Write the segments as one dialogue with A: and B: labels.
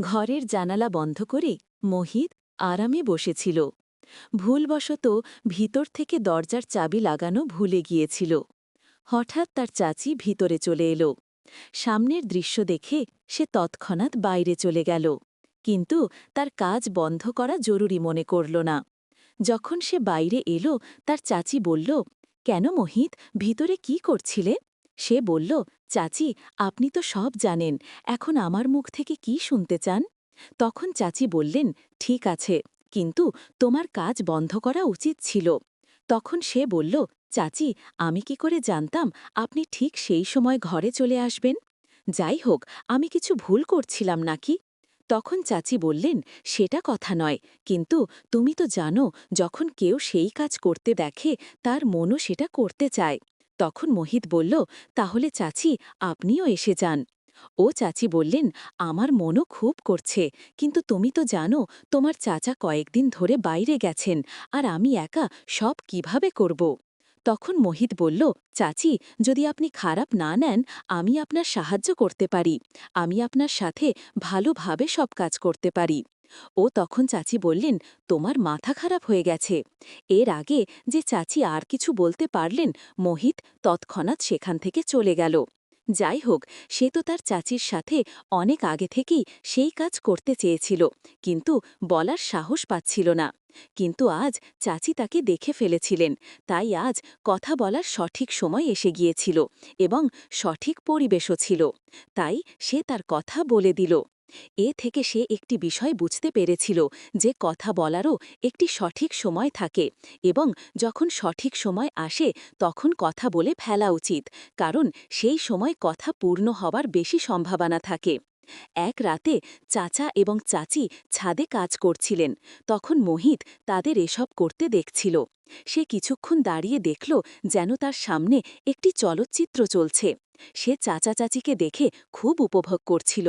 A: ঘরের জানালা বন্ধ করে মহিত আরামে বসেছিল। ভুলবশত ভিতর থেকে দরজার চাবি লাগানো ভুলে গিয়েছিল। হঠাৎ তার চাচি ভিতরে চলে এলো। সামনের দৃশ্য দেখে সে তৎক্ষণাৎ বাইরে চলে গেল। কিন্তু তার কাজ বন্ধ করা জরুরি মনে করল না। যখন সে বাইরে এলো, তার চাচি বলল, কেন মোহিত, ভিতরে কি করছিলে? সে বলল চাচি, আপনি তো সব জানেন, এখন আমার মুখ থেকে কি শুনতে চান? তখন চাচি বললেন, ঠিক আছে, কিন্তু তোমার কাজ বন্ধ করা উচিত ছিল। তখন সে বলল, চাচি, আমি কি করে জানতাম আপনি ঠিক সেই সময় ঘরে চলে আসবেন? যাই হোক, আমি কিছু ভুল করছিলাম নাকি? তখন চাচি বললেন, সেটা কথা নয়, কিন্তু তুমি তো জানো, যখন কেউ সেই কাজ করতে দেখে, তার মনও সেটা করতে চায়। তখন মোহিত বলল, তাহলে চাচি, আপনিও এসে যান। ও চাচি বললেন, আমার মনও খুব করছে, কিন্তু তুমি তো জানো, তোমার চাচা কয়েকদিন ধরে বাইরে গেছেন, আর আমি একা সব কীভাবে করব? তখন মোহিত বলল, চাচি, যদি আপনি খারাপ না নেন, আমি আপনার সাহায্য করতে পারি, আমি আপনার সাথে ভালোভাবে সব কাজ করতে পারি। ও তখন চাচি বললেন, তোমার মাথা খারাপ হয়ে গেছে। এর আগে যে চাচি আর কিছু বলতে পারলেন, মোহিত তৎক্ষণাৎ সেখান থেকে চলে গেল। যাই হোক, সে তো তার চাচির সাথে অনেক আগে থেকেই সেই কাজ করতে চেয়েছিল, কিন্তু বলার সাহস পাচ্ছিল না। কিন্তু আজ চাচি তাকে দেখে ফেলেছিলেন, তাই আজ কথা বলার সঠিক সময় এসে গিয়েছিল এবং সঠিক পরিবেশও ছিল। তাই সে তার কথা বলে দিল। এ থেকে সে একটি বিষয় বুঝতে পেরেছিল যে কথা বলারও একটি সঠিক সময় থাকে এবং যখন সঠিক সময় আসে তখন কথা বলে ফেলা উচিত, কারণ সেই সময় কথা পূর্ণ হবার বেশি সম্ভাবনা থাকে। এক রাতে চাচা এবং চাচি ছাদে কাজ করছিলেন, তখন মোহিত তাদের এসব করতে দেখছিল। সে কিছুক্ষণ দাঁড়িয়ে দেখল যেন তার সামনে একটি চলচ্চিত্র চলছে। সে চাচা চাচিকে দেখে খুব উপভোগ করছিল।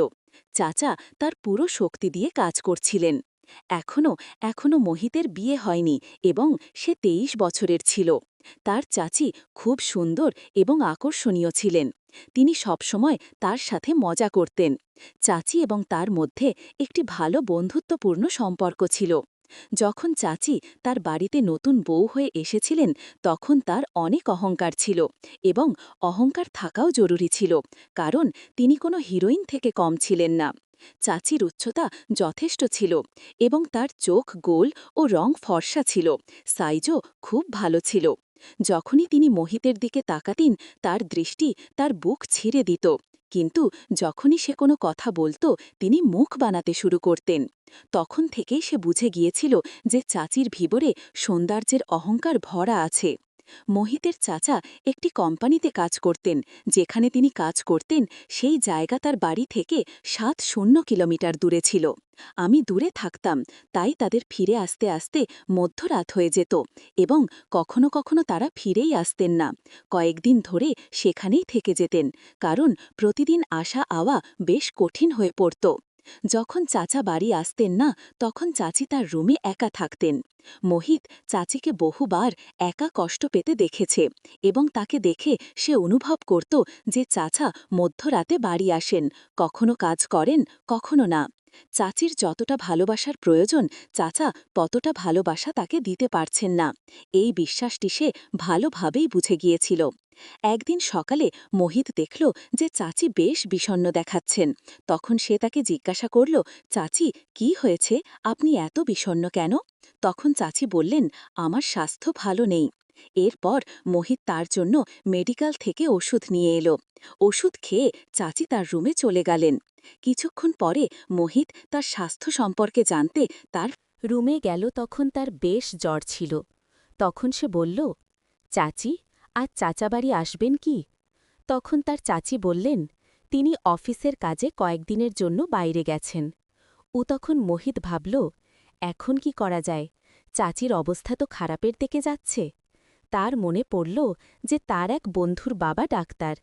A: চাচা তার পুরো শক্তি দিয়ে কাজ করছিলেন। এখনও এখনও মোহিতের বিয়ে হয়নি এবং সে তেইশ বছরের ছিল। তার চাচি খুব সুন্দর এবং আকর্ষণীয় ছিলেন। তিনি সবসময় তার সাথে মজা করতেন। চাচি এবং তার মধ্যে একটি ভালো বন্ধুত্বপূর্ণ সম্পর্ক ছিল। যখন চাচি তার বাড়িতে নতুন বউ হয়ে এসেছিলেন, তখন তার অনেক অহংকার ছিল এবং অহংকার থাকাও জরুরি ছিল, কারণ তিনি কোনো হিরোইন থেকে কম ছিলেন না। চাচির উচ্চতা যথেষ্ট ছিল এবং তার চোখ গোল ও রং ফর্সা ছিল, সাইজও খুব ভালো ছিল। যখনই তিনি মোহিতের দিকে তাকাতেন, তার দৃষ্টি তার বুক ছিঁড়ে দিত। কিন্তু যখনই সে কোনো কথা বলত, তিনি মুখ বানাতে শুরু করতেন। তখন থেকেই সে বুঝে গিয়েছিল যে চাচির ভিবরে সৌন্দর্যের অহংকার ভরা আছে। মোহিতের চাচা একটি কোম্পানিতে কাজ করতেন, যেখানে তিনি কাজ করতেন, সেই জায়গা তার বাড়ি থেকে সাত শূন্য কিলোমিটার দূরে ছিল। আমি দূরে থাকতাম, তাই তাদের ফিরে আসতে আসতে মধ্যরাত হয়ে যেত এবং কখনো কখনো তারা ফিরেই আসতেন না। কয়েকদিন ধরে সেখানেই থেকে যেতেন, কারণ প্রতিদিন আসা আওয়া বেশ কঠিন হয়ে পড়ত। যখন চাচা বাড়ি আসতেন না, তখন চাচি তার রুমে একা থাকতেন। মোহিত চাচিকে বহুবার একা কষ্ট পেতে দেখেছে এবং তাকে দেখে সে অনুভব করত যে চাচা মধ্যরাতে বাড়ি আসেন, কখনো কাজ করেন, কখনো না। চাচির যতটা ভালোবাসার প্রয়োজন, চাচা ততটা ভালোবাসা তাকে দিতে পারছেন না। এই বিশ্বাসটি সে ভালোভাবেই বুঝে গিয়েছিল। একদিন সকালে মোহিত দেখল যে চাচি বেশ বিষণ্ন দেখাচ্ছেন। তখন সে তাকে জিজ্ঞাসা করল, চাচি, কি হয়েছে? আপনি এত বিষণ্ন কেন? তখন চাচি বললেন, আমার স্বাস্থ্য ভালো নেই। এরপর মোহিত তার জন্য মেডিকেল থেকে ওষুধ নিয়ে এলো। ওষুধ খেয়ে চাচি তার রুমে চলে গেলেন। কিছুক্ষণ পরে মোহিত তার স্বাস্থ্য সম্পর্কে জানতে তার রুমে গেল তখন তার বেশ জ্বর ছিল। তখন সে বলল, চাচি, আজ চাচাবাড়ি আসবেন কি? তখন তার চাচি বললেন, তিনি অফিসের কাজে কয়েকদিনের জন্য বাইরে গেছেন। ও তখন মোহিত ভাবল, এখন কি করা যায়? চাচির অবস্থা তো খারাপের দিকে যাচ্ছে। তার মনে পড়ল যে তার এক বন্ধুর বাবা ডাক্তার।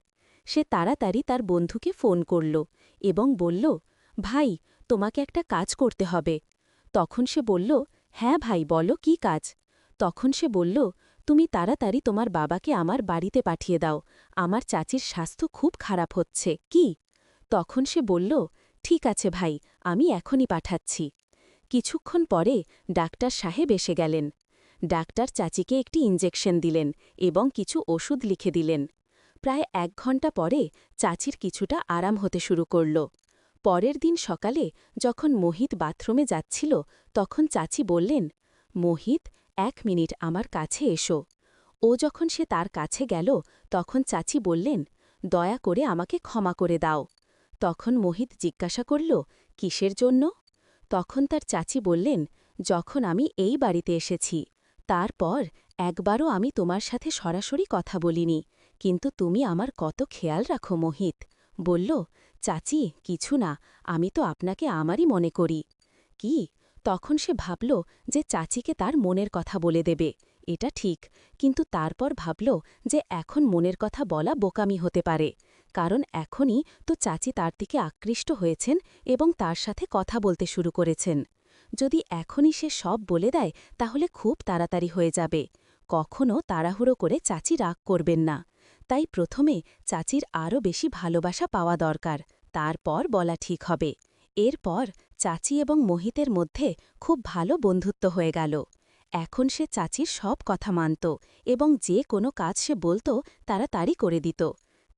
A: সে তাড়াতাড়ি তার বন্ধুকে ফোন করল এবং বলল, ভাই, তোমাকে একটা কাজ করতে হবে। তখন সে বলল হ্যাঁ ভাই, বলো কি কাজ? তখন সে বলল, তুমি তাড়াতাড়ি তোমার বাবাকে আমার বাড়িতে পাঠিয়ে দাও। আমার চাচির স্বাস্থ্য খুব খারাপ হচ্ছে। কি? তখন সে বলল, ঠিক আছে ভাই, আমি এখনই পাঠাচ্ছি। কিছুক্ষণ পরে ডাক্তার সাহেব এসে গেলেন। ডাক্তার চাচিকে একটি ইঞ্জেকশন দিলেন এবং কিছু ওষুধ লিখে দিলেন। প্রায় এক ঘণ্টা পরে চাচির কিছুটা আরাম হতে শুরু করল। পরের দিন সকালে যখন মোহিত বাথরুমে যাচ্ছিল, তখন চাচি বললেন, মোহিত, এক মিনিট আমার কাছে এসো। ও যখন সে তার কাছে গেল, তখন চাচি বললেন, দয়া করে আমাকে ক্ষমা করে দাও। তখন মোহিত জিজ্ঞাসা করল, কিসের জন্য? তখন তার চাচি বললেন, যখন আমি এই বাড়িতে এসেছি। তারপর একবারও আমি তোমার সাথে সরাসরি কথা বলিনি, কিন্তু তুমি আমার কত খেয়াল রাখো মোহিত। বলল, চাচি, কিছু না, আমি তো আপনাকে আমারই মনে করি। কি? তখন সে ভাবল যে চাচিকে তার মনের কথা বলে দেবে, এটা ঠিক, কিন্তু তারপর ভাবল যে এখন মনের কথা বলা বোকামি হতে পারে, কারণ এখনই তো চাচি তার দিকে আকৃষ্ট হয়েছেন এবং তার সাথে কথা বলতে শুরু করেছেন। যদি এখনই সে সব বলে দেয়, তাহলে খুব তাড়াতাড়ি হয়ে যাবে। কখনও তাড়াহুড়ো করে চাচি রাগ করবেন না। তাই প্রথমে চাচির আরও বেশি ভালোবাসা পাওয়া দরকার, তারপর বলা ঠিক হবে। এরপর চাচি এবং মোহিতের মধ্যে খুব ভালো বন্ধুত্ব হয়ে গেল। এখন সে চাচির সব কথা মানত এবং যে কোনো কাজ সে বলতো তারা তারই করে দিত।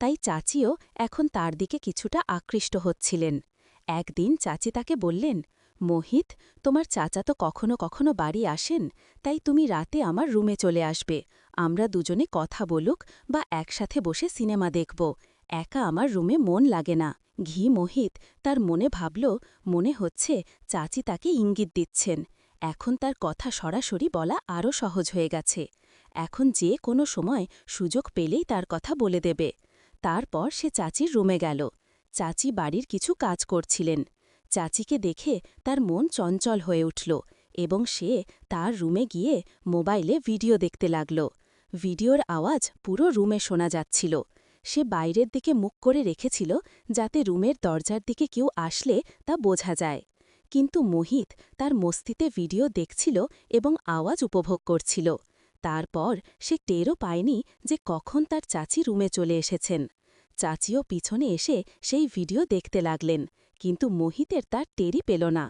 A: তাই চাচিও এখন তার দিকে কিছুটা আকৃষ্ট হচ্ছিলেন। একদিন চাচি তাকে বললেন মোহিত, তোমার চাচা তো কখনো কখনো বাড়ি আসেন, তাই তুমি রাতে আমার রুমে চলে আসবে। আমরা দুজনে কথা বলুক বা একসাথে বসে সিনেমা দেখব। একা আমার রুমে মন লাগে না। ঘি মোহিত তার মনে ভাবল, মনে হচ্ছে চাচি তাকে ইঙ্গিত দিচ্ছেন। এখন তার কথা সরাসরি বলা আরও সহজ হয়ে গেছে। এখন যে কোনো সময় সুযোগ পেলেই তার কথা বলে দেবে। তারপর সে চাচির রুমে গেল। চাচি বাড়ির কিছু কাজ করছিলেন। চাচিকে দেখে তার মন চঞ্চল হয়ে উঠল এবং সে তার রুমে গিয়ে মোবাইলে ভিডিও দেখতে লাগল। ভিডিওর আওয়াজ পুরো রুমে শোনা যাচ্ছিল। সে বাইরের দিকে মুখ করে রেখেছিল যাতে রুমের দরজার দিকে কেউ আসলে তা বোঝা যায়। কিন্তু মোহিত তার মস্তিতে ভিডিও দেখছিল এবং আওয়াজ উপভোগ করছিল। তারপর সে টেরও পায়নি যে কখন তার চাচি রুমে চলে এসেছেন। চাচিও পিছনে এসে সেই ভিডিও দেখতে লাগলেন কিন্তু মোহিতের তার টেরি পেল না।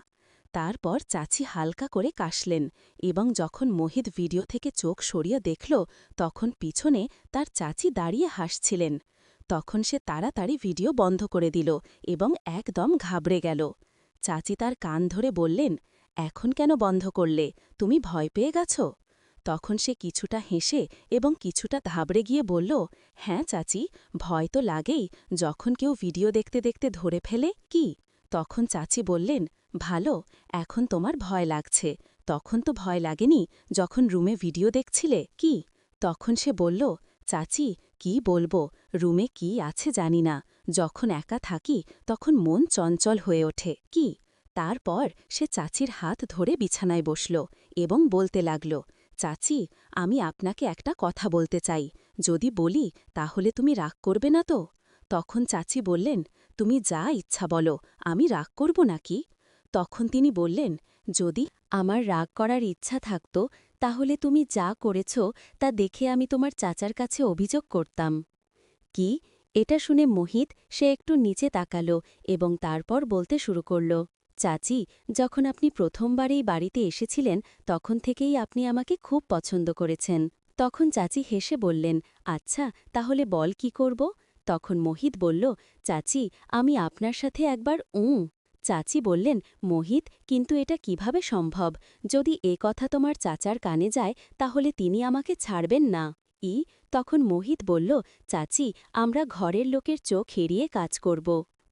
A: তারপর চাচি হালকা করে কাশলেন এবং যখন মোহিত ভিডিও থেকে চোখ সরিয়ে দেখল, তখন পিছনে তার চাচি দাঁড়িয়ে হাসছিলেন। তখন সে তাড়াতাড়ি ভিডিও বন্ধ করে দিল এবং একদম ঘাবড়ে গেল। চাচি তার কান ধরে বললেন, এখন কেন বন্ধ করলে? তুমি ভয় পেয়ে গেছ? তখন সে কিছুটা হেসে এবং কিছুটা ধাবড়ে গিয়ে বলল হ্যাঁ চাচি, ভয় তো লাগেই, যখন কেউ ভিডিও দেখতে দেখতে ধরে ফেলে, কি? তখন চাচি বললেন, ভালো, এখন তোমার ভয় লাগছে। তখন তো ভয় লাগেনি, যখন রুমে ভিডিও দেখছিলে, কি? তখন সে বলল, চাচি, কি বলব, রুমে কি আছে জানি না। যখন একা থাকি, তখন মন চঞ্চল হয়ে ওঠে, কি? তারপর সে চাচির হাত ধরে বিছানায় বসল এবং বলতে লাগল চাচি, আমি আপনাকে একটা কথা বলতে চাই। যদি বলি, তাহলে তুমি রাগ করবে না তো? তখন চাচি বললেন, তুমি যা ইচ্ছা বলো, আমি রাগ করব নাকি? তখন তিনি বললেন, যদি আমার রাগ করার ইচ্ছা থাকত, তাহলে তুমি যা করেছ, তা দেখে আমি তোমার চাচার কাছে অভিযোগ করতাম। কি? এটা শুনে মোহিত সে একটু নিচে তাকালো এবং তারপর বলতে শুরু করল। চাচি, যখন আপনি প্রথমবার এই বাড়িতে এসেছিলেন, তখন থেকেই আপনি আমাকে খুব পছন্দ করেছেন। তখন চাচি হেসে বললেন আচ্ছা তাহলে বল কি করব? তখন মোহিত বলল, চাচি, আমি আপনার সাথে একবার উঁ চাচি বললেন, মোহিত, কিন্তু এটা কীভাবে সম্ভব? যদি এ কথা তোমার চাচার কানে যায়, তাহলে তিনি আমাকে ছাড়বেন না। ই? তখন মোহিত বলল, চাচি, আমরা ঘরের লোকের চোখ হেরিয়ে কাজ করব।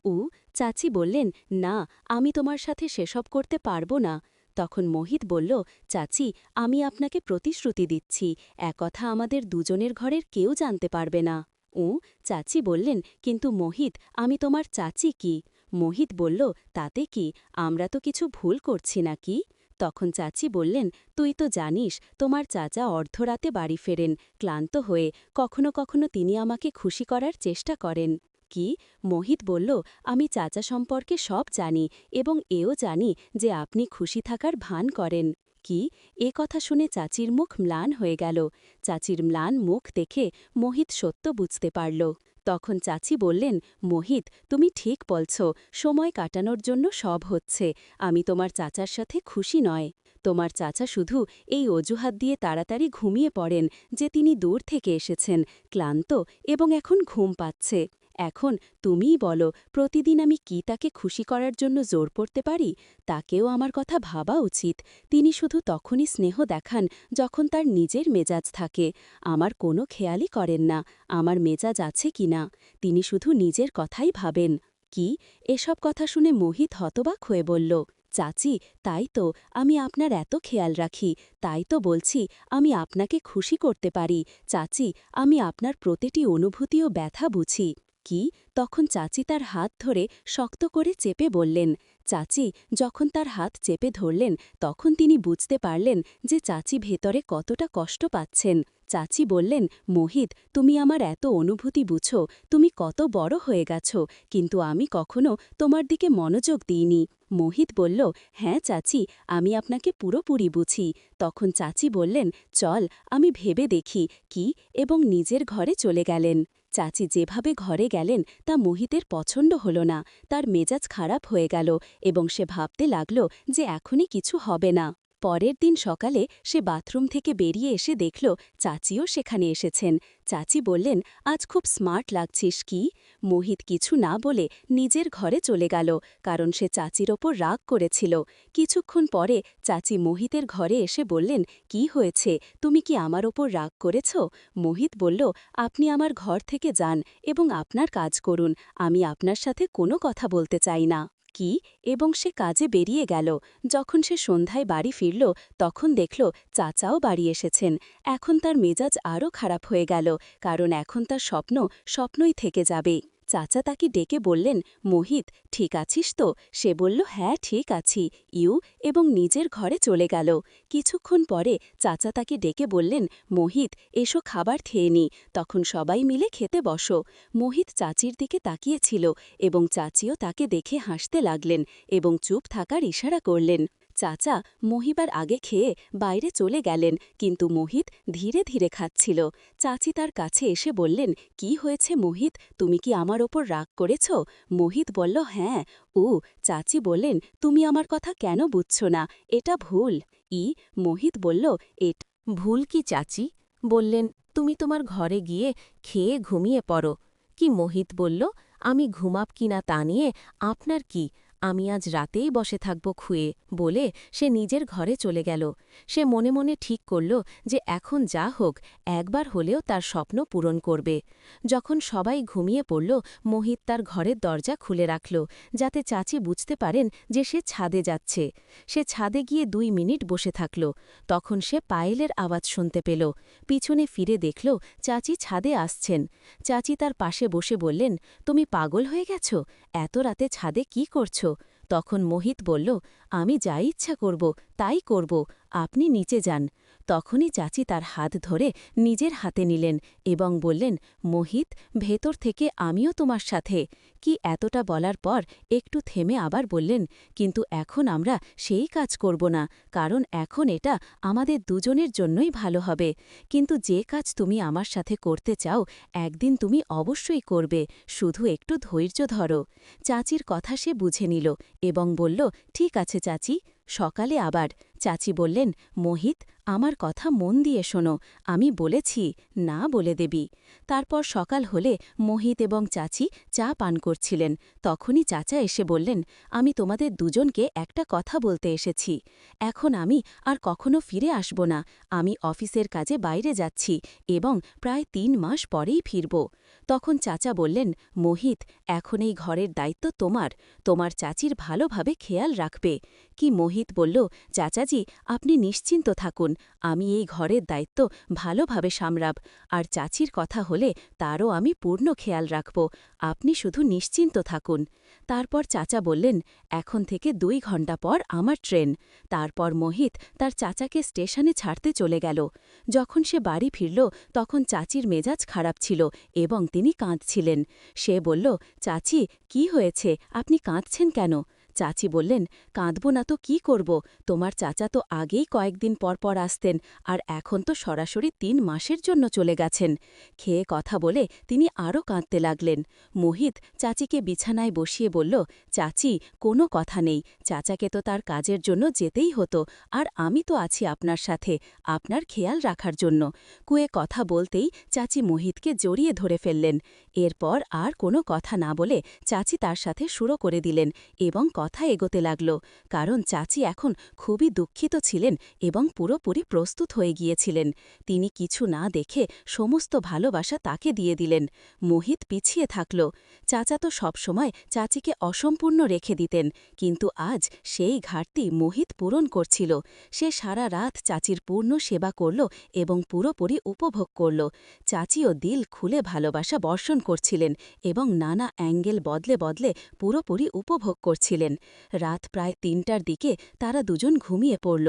A: উ? চাচি বললেন, না, আমি তোমার সাথে সেসব করতে পারব না। তখন মোহিত বলল, চাচি, আমি আপনাকে প্রতিশ্রুতি দিচ্ছি, একথা আমাদের দুজনের ঘরের কেউ জানতে পারবে না। ও চাচি বললেন, কিন্তু মোহিত, আমি তোমার চাচি কি? মোহিত বলল, তাতে কি, আমরা তো কিছু ভুল করছি না কি? তখন চাচি বললেন, তুই তো জানিস, তোমার চাচা অর্ধরাতে বাড়ি ফেরেন, ক্লান্ত হয়ে কখনো কখনো তিনি আমাকে খুশি করার চেষ্টা করেন। কি? মোহিত বলল, আমি চাচা সম্পর্কে সব জানি এবং এও জানি যে আপনি খুশি থাকার ভান করেন। কি? এ কথা শুনে চাচির মুখ ম্লান হয়ে গেল। চাচির ম্লান মুখ দেখে মোহিত সত্য বুঝতে পারল।
B: তখন চাচি বললেন, মোহিত, তুমি ঠিক বলছ, সময় কাটানোর জন্য সব হচ্ছে। আমি তোমার চাচার সাথে খুশি নয়। তোমার চাচা শুধু এই অজুহাত দিয়ে তাড়াতাড়ি ঘুমিয়ে পড়েন যে তিনি দূর থেকে এসেছেন, ক্লান্ত এবং এখন ঘুম পাচ্ছে। এখন তুমিই বলো, প্রতিদিন আমি কি তাকে খুশি করার জন্য জোর পড়তে পারি? তাকেও আমার কথা ভাবা উচিত। তিনি শুধু তখনই স্নেহ দেখান যখন তার নিজের মেজাজ থাকে। আমার কোনো খেয়ালই করেন না, আমার মেজাজ আছে কি না। তিনি শুধু নিজের কথাই ভাবেন। কি? এসব কথা শুনে মোহিত হতবাক হয়ে বলল, চাচি, তাই তো, আমি আপনার এত খেয়াল রাখি। তাই তো বলছি, আমি আপনাকে খুশি করতে পারি। চাচি, আমি আপনার প্রতিটি অনুভূতি ও ব্যথা বুঝি। কি, তখন চাচি তার হাত ধরে শক্ত করে চেপে বললেন, চাচি, যখন তার হাত চেপে ধরলেন, তখন তিনি বুঝতে পারলেন যে চাচি ভেতরে কতটা কষ্ট পাচ্ছেন। চাচি বললেন, মোহিত, তুমি আমার এত অনুভূতি বুঝো, তুমি কত বড় হয়ে গেছ, কিন্তু আমি কখনো তোমার দিকে মনোযোগ দিইনি। মোহিত বলল হ্যাঁ চাচি, আমি আপনাকে পুরোপুরি বুঝি। তখন চাচি বললেন, চল, আমি ভেবে দেখি কি এবং নিজের ঘরে চলে গেলেন। চাচি যেভাবে ঘরে গেলেন তা মোহিতের পছন্দ হল না। তার মেজাজ খারাপ হয়ে গেল এবং সে ভাবতে লাগল যে এখনই কিছু হবে না। পরের দিন সকালে সে বাথরুম থেকে বেরিয়ে এসে দেখল চাচিও সেখানে এসেছেন। চাচি বললেন, আজ খুব স্মার্ট লাগছিস কি? মোহিত কিছু না বলে নিজের ঘরে চলে গেল, কারণ সে চাচির ওপর রাগ করেছিল। কিছুক্ষণ পরে চাচি মোহিতের ঘরে এসে বললেন, কি হয়েছে? তুমি কি আমার ওপর রাগ করেছ? মোহিত বলল, আপনি আমার ঘর থেকে যান এবং আপনার কাজ করুন। আমি আপনার সাথে কোনো কথা বলতে চাই না। কি এবং সে কাজে বেরিয়ে গেল। যখন সে সন্ধ্যায় বাড়ি ফিরল, তখন দেখল চাচাও বাড়ি এসেছেন। এখন তার মেজাজ আরও খারাপ হয়ে গেল, কারণ এখন তার স্বপ্ন স্বপ্নই থেকে যাবে। চাচা তাকে ডেকে বললেন, মোহিত, ঠিক আছিস তো? সে বলল হ্যাঁ ঠিক আছি। ইউ এবং নিজের ঘরে চলে গেল। কিছুক্ষণ পরে চাচা তাকে ডেকে বললেন, মোহিত, এসো খাবার খেয়ে নি। তখন সবাই মিলে খেতে বসো। মোহিত চাচির দিকে তাকিয়েছিল এবং চাচিও তাকে দেখে হাসতে লাগলেন এবং চুপ থাকার ইশারা করলেন। চাচা মহিবার আগে খেয়ে বাইরে চলে গেলেন, কিন্তু মোহিত ধীরে ধীরে খাচ্ছিল। চাচি তার কাছে এসে বললেন, কি হয়েছে মোহিত? তুমি কি আমার ওপর রাগ করেছ? মোহিত বলল হ্যাঁ। ও, চাচি বললেন, তুমি আমার কথা কেন বুঝছ না? এটা ভুল। ই? মোহিত বলল, এট
A: ভুল কি চাচি? বললেন, তুমি তোমার ঘরে গিয়ে খেয়ে ঘুমিয়ে পড়ো। কি? মোহিত বলল, আমি ঘুমাব কিনা তা নিয়ে, আপনার কি? আমি আজ রাতেই বসে থাকব খুয়ে বলে সে নিজের ঘরে চলে গেল। সে মনে মনে ঠিক করল যে এখন যা হোক, একবার হলেও তার স্বপ্ন পূরণ করবে। যখন সবাই ঘুমিয়ে পড়ল, মোহিত তার ঘরের দরজা খুলে রাখল, যাতে চাচি বুঝতে পারেন যে সে ছাদে যাচ্ছে। সে ছাদে গিয়ে দুই মিনিট বসে থাকল। তখন সে পায়েলের আওয়াজ শুনতে পেল। পিছনে ফিরে দেখল চাচি ছাদে আসছেন। চাচি তার পাশে বসে বললেন, তুমি পাগল হয়ে গেছ? এত রাতে ছাদে কি করছ? তখন মোহিত বলল আমি যা ইচ্ছা করব, তাই করব। আপনি নিচে যান। তখনই চাচি তার হাত ধরে নিজের হাতে নিলেন এবং বললেন, মোহিত, ভেতর থেকে আমিও তোমার সাথে। কি এতটা বলার পর একটু থেমে আবার বললেন, কিন্তু এখন আমরা সেই কাজ করব না, কারণ এখন এটা আমাদের দুজনের জন্যই ভালো হবে। কিন্তু যে কাজ তুমি আমার সাথে করতে চাও, একদিন তুমি অবশ্যই করবে, শুধু একটু ধৈর্য ধরো। চাচির কথা সে বুঝে নিল এবং বলল, ঠিক আছে চাচি সকালে আবার চাচি বললেন, মোহিত, আমার কথা মন দিয়ে শোনো, আমি বলেছি, না বলে দেবি। তারপর সকাল হলে মোহিত এবং চাচি চা পান করছিলেন। তখনই চাচা এসে বললেন, আমি তোমাদের দুজনকে একটা কথা বলতে এসেছি। এখন আমি আর কখনো ফিরে আসব না। আমি অফিসের কাজে বাইরে যাচ্ছি এবং প্রায় তিন মাস পরেই ফিরব। তখন চাচা বললেন, মোহিত, এখন এই ঘরের দায়িত্ব তোমার। তোমার চাচির ভালোভাবে খেয়াল রাখবে। কি মোহিত বলল, চাচাজি, আপনি নিশ্চিন্ত থাকুন, আমি এই ঘরের দায়িত্ব ভালোভাবে সামরাব, আর চাচির কথা হলে তারও আমি পূর্ণ খেয়াল রাখব, আপনি শুধু নিশ্চিন্ত থাকুন। তারপর চাচা বললেন, এখন থেকে দুই ঘণ্টা পর আমার ট্রেন। তারপর মোহিত তার চাচাকে স্টেশনে ছাড়তে চলে গেল। যখন সে বাড়ি ফিরল, তখন চাচির মেজাজ খারাপ ছিল এবং তিনি কাঁদছিলেন। সে বলল, চাচি, কি হয়েছে? আপনি কাঁদছেন কেন?
B: চাচি বললেন, কাঁদব না তো, কি করব? তোমার চাচা তো আগেই কয়েকদিন পর পর আসতেন আর এখন তো সরাসরি তিন মাসের জন্য চলে গেছেন। খেয়ে কথা বলে তিনি আরও কাঁদতে লাগলেন। মোহিত চাচিকে বিছানায় বসিয়ে বলল, চাচি, কোনো কথা নেই। চাচাকে তো তার কাজের জন্য যেতেই হতো আর আমি তো আছি আপনার সাথে, আপনার খেয়াল রাখার জন্য। কুয়ে কথা বলতেই চাচি মোহিতকে জড়িয়ে ধরে ফেললেন। এরপর আর কোনো কথা না বলে চাচি তার সাথে শুরু করে দিলেন এবং কথা এগোতে লাগল, কারণ চাচি এখন খুবই দুঃখিত ছিলেন এবং পুরোপুরি প্রস্তুত হয়ে গিয়েছিলেন। তিনি কিছু না দেখে সমস্ত ভালোবাসা তাকে দিয়ে দিলেন। মোহিত পিছিয়ে থাকল। চাচা তো সবসময় চাচিকে অসম্পূর্ণ রেখে দিতেন, কিন্তু আজ সেই ঘাটতি মোহিত পূরণ করছিল। সে সারা রাত চাচির পূর্ণ সেবা করল এবং পুরোপুরি উপভোগ করল। চাচিও দিল খুলে ভালোবাসা বর্ষণ করছিলেন এবং নানা অ্যাঙ্গেল বদলে বদলে পুরোপুরি উপভোগ করছিলেন। রাত প্রায় তিনটার দিকে তারা দুজন ঘুমিয়ে পড়ল।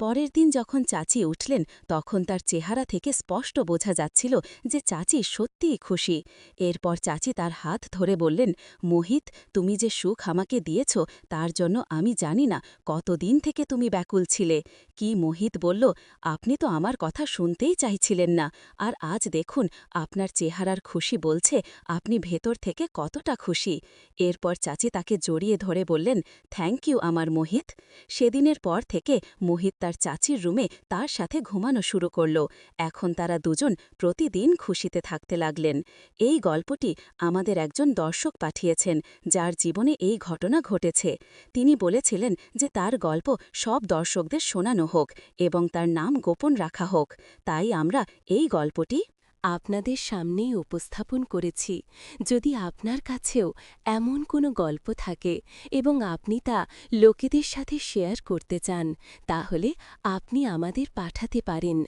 B: পরের দিন যখন চাচি উঠলেন, তখন তার চেহারা থেকে স্পষ্ট বোঝা যাচ্ছিল যে চাচি সত্যিই খুশি। এরপর চাচি তার হাত ধরে বললেন, মোহিত, তুমি যে সুখ আমাকে দিয়েছ, তার জন্য আমি জানি না কতদিন থেকে তুমি ব্যাকুল ছিলে কি মোহিত বলল, আপনি তো আমার কথা শুনতেই চাইছিলেন না। আর আজ দেখুন, আপনার চেহারার খুশি বলছে, আপনি ভেতর থেকে কতটা খুশি এরপর চাচি তাকে জড়িয়ে ধরে বললেন থ্যাংক ইউ আমার মোহিত। সেদিনের পর থেকে মোহিত তার চাচির রুমে তার সাথে ঘুমানো শুরু করল। এখন তারা দুজন প্রতিদিন খুশিতে থাকতে লাগলেন। এই গল্পটি আমাদের একজন দর্শক পাঠিয়েছেন, যার জীবনে এই ঘটনা ঘটেছে। তিনি বলেছিলেন যে তার গল্প সব দর্শকদের শোনানো হোক এবং তার নাম গোপন রাখা হোক। তাই আমরা এই গল্পটি
C: আপনাদের সামনেই উপস্থাপন করেছি। যদি আপনার কাছেও এমন কোনো গল্প থাকে এবং আপনি তা লোকেদের সাথে শেয়ার করতে চান, তাহলে আপনি আমাদের পাঠাতে পারেন।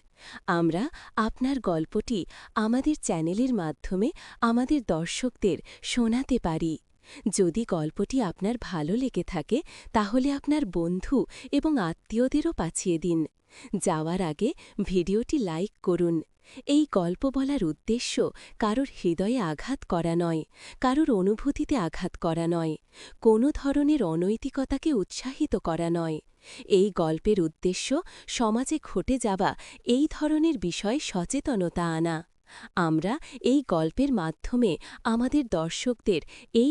C: আমরা আপনার গল্পটি আমাদের চ্যানেলের মাধ্যমে আমাদের দর্শকদের শোনাতে পারি। যদি গল্পটি আপনার ভালো লেগে থাকে, তাহলে আপনার বন্ধু এবং আত্মীয়দেরও পাঠিয়ে দিন। যাওয়ার আগে ভিডিওটি লাইক করুন। এই গল্প বলার উদ্দেশ্য কারোর হৃদয়ে আঘাত করা নয়, কারোর অনুভূতিতে আঘাত করা নয়, কোনো ধরনের অনৈতিকতাকে উৎসাহিত করা নয়। এই গল্পের উদ্দেশ্য সমাজে ঘটে যাওয়া এই ধরনের বিষয়ে সচেতনতা আনা। আমরা এই গল্পের মাধ্যমে আমাদের দর্শকদের এই